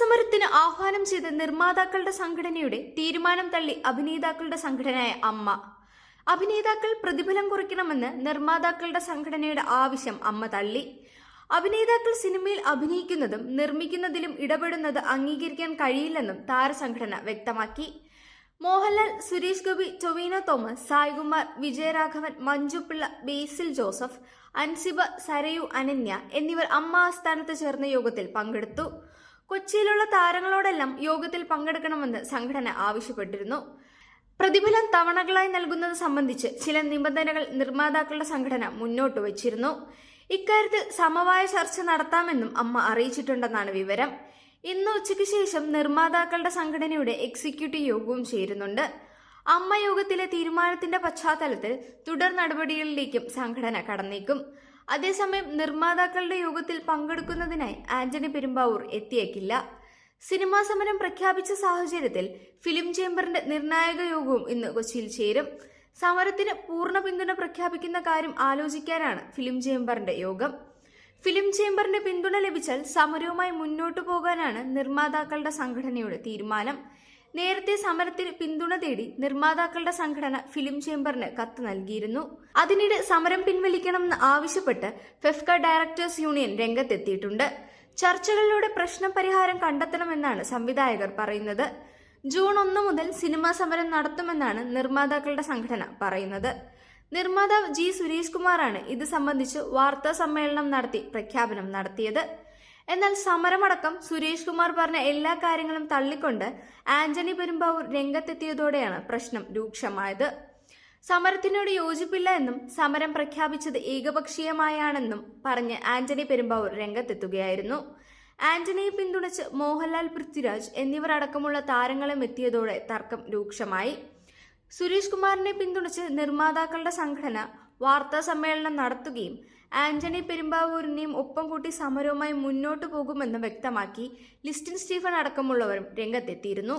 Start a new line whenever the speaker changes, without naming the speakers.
സമരത്തിന് ആഹ്വാനം ചെയ്ത നിർമ്മാതാക്കളുടെ സംഘടനയുടെ തീരുമാനം തള്ളി അഭിനേതാക്കളുടെ സംഘടനയായ അമ്മ. അഭിനേതാക്കൾ പ്രതിഫലം കുറയ്ക്കണമെന്ന് നിർമ്മാതാക്കളുടെ സംഘടനയുടെ ആവശ്യം അമ്മ തള്ളി. അഭിനേതാക്കൾ സിനിമയിൽ അഭിനയിക്കുന്നതും നിർമ്മിക്കുന്നതിലും ഇടപെടുന്നത് അംഗീകരിക്കാൻ കഴിയില്ലെന്നും താരസംഘടന വ്യക്തമാക്കി. മോഹൻലാൽ സുരേഷ് ഗോപി ടൊവിനോ തോമസ് സായികുമാർ വിജയരാഘവൻ മഞ്ജുപിള്ള ബേസിൽ ജോസഫ് അൻസിബ സരയു അനന്യ എന്നിവർ അമ്മ ആസ്ഥാനത്ത് ചേർന്ന യോഗത്തിൽ പങ്കെടുത്തു. കൊച്ചിയിലുള്ള താരങ്ങളോടെല്ലാം യോഗത്തിൽ പങ്കെടുക്കണമെന്ന് സംഘടന ആവശ്യപ്പെട്ടിരുന്നു. പ്രതിഫലം തവണകളായി നൽകുന്നത് സംബന്ധിച്ച് ചില നിബന്ധനകൾ നിർമ്മാതാക്കളുടെ സംഘടന മുന്നോട്ട് വച്ചിരുന്നു. ഇക്കാര്യത്തിൽ സമവായ ചർച്ച നടത്താമെന്നും അമ്മ അറിയിച്ചിട്ടുണ്ടെന്നാണ് വിവരം. ഇന്ന് ഉച്ചയ്ക്ക് ശേഷം നിർമ്മാതാക്കളുടെ സംഘടനയുടെ എക്സിക്യൂട്ടീവ് യോഗവും ചേരുന്നുണ്ട്. അമ്മ യോഗത്തിലെ തീരുമാനത്തിന്റെ പശ്ചാത്തലത്തിൽ തുടർ നടപടികളിലേക്കും സംഘടന കടന്നേക്കും. അതേസമയം നിർമ്മാതാക്കളുടെ യോഗത്തിൽ പങ്കെടുക്കുന്നതിനായി ആന്റണി പെരുമ്പാവൂർ എത്തിയേക്കില്ല. സിനിമാ സമരം പ്രഖ്യാപിച്ച സാഹചര്യത്തിൽ ഫിലിം ചേംബറിന്റെ നിർണായക യോഗവും ഇന്ന് കൊച്ചിയിൽ ചേരും. സമരത്തിന് പൂർണ പിന്തുണ പ്രഖ്യാപിക്കുന്ന കാര്യം ആലോചിക്കാനാണ് ഫിലിം ചേംബറിന്റെ യോഗം. ഫിലിം ചേംബറിന്റെ പിന്തുണ ലഭിച്ചാൽ സമരവുമായി മുന്നോട്ടു പോകാനാണ് നിർമ്മാതാക്കളുടെ സംഘടനയുടെ തീരുമാനം. നേരത്തെ സമരത്തിന് പിന്തുണ തേടി നിർമ്മാതാക്കളുടെ സംഘടന ഫിലിം ചേംബറിന് കത്ത് നൽകിയിരുന്നു. അതിനിടെ സമരം പിൻവലിക്കണമെന്ന് ആവശ്യപ്പെട്ട് ഫെഫ്ക ഡയറക്ടേഴ്സ് യൂണിയൻ രംഗത്തെത്തിയിട്ടുണ്ട്. ചർച്ചകളിലൂടെ പ്രശ്ന പരിഹാരം കണ്ടെത്തണമെന്നാണ് സംവിധായകർ പറയുന്നത്. ജൂൺ ഒന്ന് മുതൽ സിനിമാ സമരം നടത്തുമെന്നാണ് നിർമ്മാതാക്കളുടെ സംഘടന പറയുന്നത്. നിർമ്മാതാവ് ജി സുരേഷ് കുമാറാണ് ഇത് സംബന്ധിച്ച് വാർത്താ സമ്മേളനം നടത്തി പ്രഖ്യാപനം നടത്തിയത്. എന്നാൽ സമരമടക്കം സുരേഷ് കുമാർ പറഞ്ഞ എല്ലാ കാര്യങ്ങളും തള്ളിക്കൊണ്ട് ആന്റണി പെരുമ്പാവൂർ രംഗത്തെത്തിയതോടെയാണ് പ്രശ്നം രൂക്ഷമായത്. സമരത്തിനോട് യോജിപ്പില്ല എന്നും സമരം പ്രഖ്യാപിച്ചത് ഏകപക്ഷീയമായാണെന്നും പറഞ്ഞ് ആന്റണി പെരുമ്പാവൂർ രംഗത്തെത്തുകയായിരുന്നു. ആന്റണിയെ പിന്തുണച്ച് മോഹൻലാൽ പൃഥ്വിരാജ് എന്നിവർ അടക്കമുള്ള താരങ്ങളും എത്തിയതോടെ തർക്കം രൂക്ഷമായി. സുരേഷ് കുമാറിനെ പിന്തുണച്ച് നിർമ്മാതാക്കളുടെ സംഘടന വാർത്താ സമ്മേളനം നടത്തുകയും ആന്റണി പെരുമ്പാവൂരിനെയും ഒപ്പം കൂട്ടി സമരവുമായി മുന്നോട്ടു പോകുമെന്ന് വ്യക്തമാക്കി ലിസ്റ്റിൻ സ്റ്റീഫൻ അടക്കമുള്ളവരും രംഗത്തെത്തിയിരുന്നു